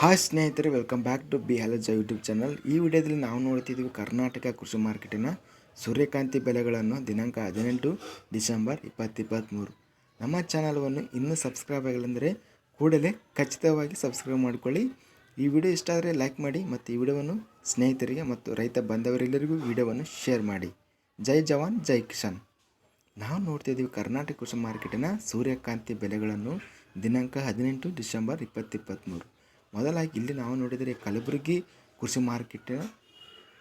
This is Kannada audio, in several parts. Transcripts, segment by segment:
ಹಾಯ್ ಸ್ನೇಹಿತರೆ ವೆಲ್ಕಮ್ ಬ್ಯಾಕ್ ಟು ಬಿ ಹಲಜ ಯೂಟ್ಯೂಬ್ ಚಾನಲ್ ಈ ವಿಡಿಯೋದಲ್ಲಿ ನಾವು ನೋಡ್ತಿದ್ದೀವಿ ಕರ್ನಾಟಕ ಕೃಷಿ ಮಾರ್ಕೆಟಿನ ಸೂರ್ಯಕಾಂತಿ ಬೆಲೆಗಳನ್ನು ದಿನಾಂಕ ಹದಿನೆಂಟು ಡಿಸೆಂಬರ್ ಇಪ್ಪತ್ತಿಪ್ಪತ್ತ್ಮೂರು ನಮ್ಮ ಚಾನಲ್ವನ್ನು ಇನ್ನೂ ಸಬ್ಸ್ಕ್ರೈಬ್ ಆಗಿಲ್ಲಂದರೆ ಕೂಡಲೇ ಖಚಿತವಾಗಿ ಸಬ್ಸ್ಕ್ರೈಬ್ ಮಾಡಿಕೊಳ್ಳಿ. ಈ ವಿಡಿಯೋ ಇಷ್ಟ ಆದರೆ ಲೈಕ್ ಮಾಡಿ ಮತ್ತು ಈ ವಿಡಿಯೋವನ್ನು ಸ್ನೇಹಿತರಿಗೆ ಮತ್ತು ರೈತ ಬಾಂಧವರೆಲ್ಲರಿಗೂ ವಿಡಿಯೋವನ್ನು ಶೇರ್ ಮಾಡಿ. ಜೈ ಜವಾನ್, ಜೈ ಕಿಸಾನ್. ನಾವು ನೋಡ್ತಿದ್ದೀವಿ ಕರ್ನಾಟಕ ಕೃಷಿ ಮಾರ್ಕೆಟಿನ ಸೂರ್ಯಕಾಂತಿ ಬೆಲೆಗಳನ್ನು ದಿನಾಂಕ ಹದಿನೆಂಟು ಡಿಸೆಂಬರ್ ಇಪ್ಪತ್ತಿಪ್ಪತ್ತ್ಮೂರು ಮೊದಲಾಗಿ ಇಲ್ಲಿ ನಾವು ನೋಡಿದರೆ ಕಲಬುರಗಿ ಕೃಷಿ ಮಾರ್ಕೆಟ್.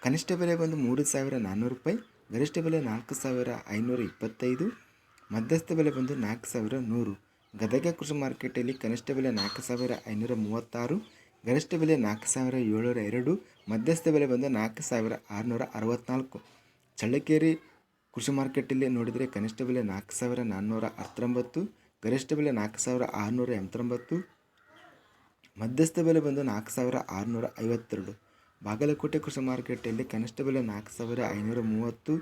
ಕನಿಷ್ಠ ಬೆಲೆ ಬಂದು ಮೂರು ಸಾವಿರ ನಾನ್ನೂರು ರೂಪಾಯಿ, ಗರಿಷ್ಠ ಬೆಲೆ ನಾಲ್ಕು ಸಾವಿರ ಐನೂರ ಇಪ್ಪತ್ತೈದು, ಮಧ್ಯಸ್ಥ ಬೆಲೆ ಬಂದು ನಾಲ್ಕು ಸಾವಿರ ನೂರು. ಗದಗ ಕೃಷಿ ಮಾರ್ಕೆಟಲ್ಲಿ ಕನಿಷ್ಠ ಬೆಲೆ ನಾಲ್ಕು ಸಾವಿರ ಐನೂರ ಮೂವತ್ತಾರು, ಗರಿಷ್ಠ ಬೆಲೆ ನಾಲ್ಕು ಸಾವಿರ ಏಳ್ನೂರ ಎರಡು, ಮಧ್ಯಸ್ಥ ಬೆಲೆ ಬಂದು ನಾಲ್ಕು ಸಾವಿರ ಆರುನೂರ ಅರವತ್ತ್ನಾಲ್ಕು ಚಳ್ಳಕೆರೆ ಕೃಷಿ ಮಾರ್ಕೆಟಲ್ಲಿ ನೋಡಿದರೆ ಕನಿಷ್ಠ ಬೆಲೆ ನಾಲ್ಕು ಸಾವಿರ ನಾನ್ನೂರ ಹತ್ತೊಂಬತ್ತು, ಗರಿಷ್ಠ ಬೆಲೆ ನಾಲ್ಕು ಸಾವಿರ ಆರುನೂರ ಎಂಬತ್ತೊಂಬತ್ತು ಮಧ್ಯಸ್ಥ ಬೆಲೆ ಬಂದು ನಾಲ್ಕು ಸಾವಿರ ಆರುನೂರ ಐವತ್ತೆರಡು. ಬಾಗಲಕೋಟೆ ಕೃಷಿ ಮಾರುಕಟ್ಟೆಯಲ್ಲಿ ಕನಿಷ್ಠ ಬೆಲೆ ನಾಲ್ಕು ಸಾವಿರ ಐನೂರ ಮೂವತ್ತು,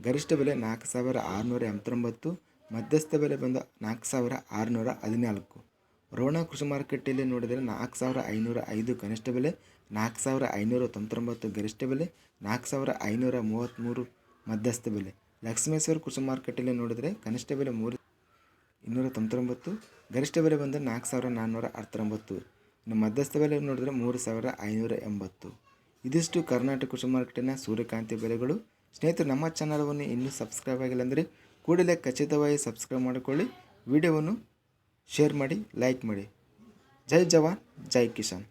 ಗರಿಷ್ಠ ಬೆಲೆ ನಾಲ್ಕು ಸಾವಿರ ಆರುನೂರ ಎಂಬತ್ತೊಂಬತ್ತು, ಮಧ್ಯಸ್ಥ ಬೆಲೆ ಬಂದು ನಾಲ್ಕು ಸಾವಿರ ಆರುನೂರ ಹದಿನಾಲ್ಕು. ರೋಣ ಕೃಷಿ ಮಾರುಕಟ್ಟೆಯಲ್ಲಿ ನೋಡಿದರೆ ನಾಲ್ಕು ಸಾವಿರ ಐನೂರ ಐದು ಕನಿಷ್ಠ ಬೆಲೆ, ನಾಲ್ಕು ಸಾವಿರ ಐನೂರ ತೊಂಬತ್ತೊಂಬತ್ತು ಗರಿಷ್ಠ ಬೆಲೆ, ನಾಲ್ಕು ಸಾವಿರ ಐನೂರ ಮೂವತ್ತ್ಮೂರು ಮಧ್ಯಸ್ಥ ಬೆಲೆ. ಲಕ್ಷ್ಮೇಶ್ವರ ಕೃಷಿ ಮಾರುಕಟ್ಟೆಯಲ್ಲಿ ನೋಡಿದರೆ ಕನಿಷ್ಠ ಬೆಲೆ ಮೂರು, ಇನ್ನೂರ ತೊಂಬತ್ತೊಂಬತ್ತು, ಗರಿಷ್ಠ ಬೆಲೆ ಬಂದು ನಾಲ್ಕು ಸಾವಿರ ನಾನ್ನೂರ ಹತ್ತೊಂಬತ್ತು ಇನ್ನು ಮಧ್ಯಸ್ಥ ಬೆಲೆ ನೋಡಿದ್ರೆ ಮೂರು ಸಾವಿರ ಐನೂರ ಎಂಬತ್ತು. ಇದಿಷ್ಟು ಕರ್ನಾಟಕ ಕೃಷಿ ಮಾರ್ಕೆಟಿನ ಸೂರ್ಯಕಾಂತಿ ಬೆಲೆಗಳು. ಸ್ನೇಹಿತರು, ನಮ್ಮ ಚಾನಲವನ್ನು ಇನ್ನೂ ಸಬ್ಸ್ಕ್ರೈಬ್ ಆಗಿಲ್ಲ ಅಂದರೆ ಕೂಡಲೇ ಖಚಿತವಾಗಿ ಸಬ್ಸ್ಕ್ರೈಬ್ ಮಾಡಿಕೊಳ್ಳಿ. ವಿಡಿಯೋವನ್ನು ಶೇರ್ ಮಾಡಿ, ಲೈಕ್ ಮಾಡಿ. ಜೈ ಜವಾನ್, ಜೈ ಕಿಸಾನ್.